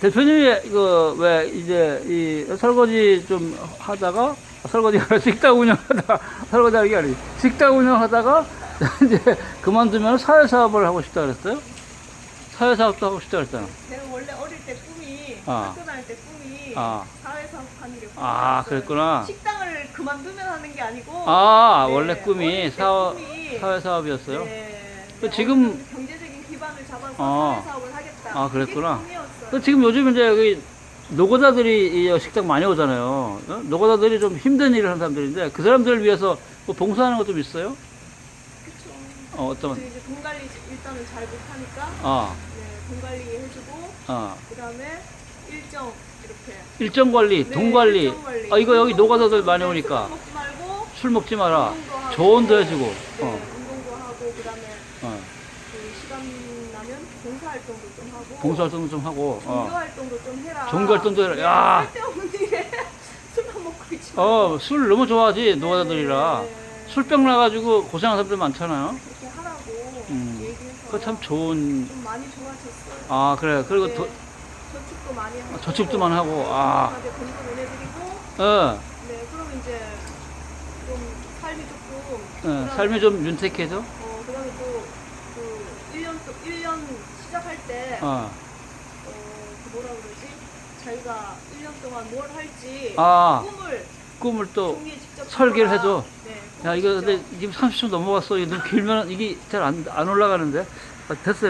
대표님이 이거 왜 이제 이 설거지 좀 하다가 설거지가 식당 운영하다 설거지하는 게 아니고 식당 운영하다가 이제 그만두면 사회 사업을 하고 싶다 그랬어요? 사회 사업도 하고 싶다 그랬잖아. 제가 원래 어릴 때 꿈이 아. 학교 다닐 때 꿈이 아. 사회사업 하는 게 꿈이었어요. 아 그랬구나. 식당을 그만두면 하는 게 아니고 아 네, 원래 어릴 꿈이 때 사업 꿈이 사회 사업이었어요. 네, 지금- 기반을 잡아서 아. 사회사업을 하겠다. 아, 그랬구나. 그게 꿈이었어요. 그 지금 요즘 이제 여기 노고자들이 이 식당 많이 오잖아요. 어? 노고자들이 좀 힘든 일을 하는 사람들인데 그 사람들을 위해서 뭐 봉사하는 것좀 있어요? 그쵸. 어, 어떤? 저 이제 돈 관리 일단은 잘 못하니까 아, 네, 돈 관리 해주고 아. 그다음에 일정 이렇게 일정 관리, 네, 돈 관리. 일정 관리. 아, 이거 여기 노가다들 좀, 많이 네, 오니까 술 먹지 말고 술 먹지 마라. 운동도 하고, 조언도 해주고. 네, 어. 운동도 하고 그다음에 어. 그 시간 나면 봉사 활동도 좀 하고 봉사활동도 좀 하고. 종교 어. 활동도 좀 해라. 종교 활동도 해라. 야. 쓸데없는 일에 술만 먹고 있지. 어, 술 너무 좋아하지, 네, 노가다들이라. 네, 네. 술병 나가지고 고생하는 사람들 많잖아요. 그렇게 하라고 음. 얘기해서 그거 참 좋은. 좀 많이 좋아졌어요. 아, 그래. 그리고 네, 도, 저축도 많이 하고 저축도 많이 하고, 아. 건강하게 돈도 보내드리고 어, 네 그럼 이제 좀 삶이 조금 어, 삶이 좀 윤택해져? 어 그다음에 또그 1년 또 1년 시작할 때 어. 어, 그 뭐라 그러지? 자기가 1년 동안 뭘 할지 아, 꿈을 꿈을 또. 종이에 직접 설계를. 해줘. 네, 야, 꿈을 이거 근데. 지금 30초 넘어갔어. 이거 너무 길면 이게 잘 안 안 올라가는데. 아, 됐어요.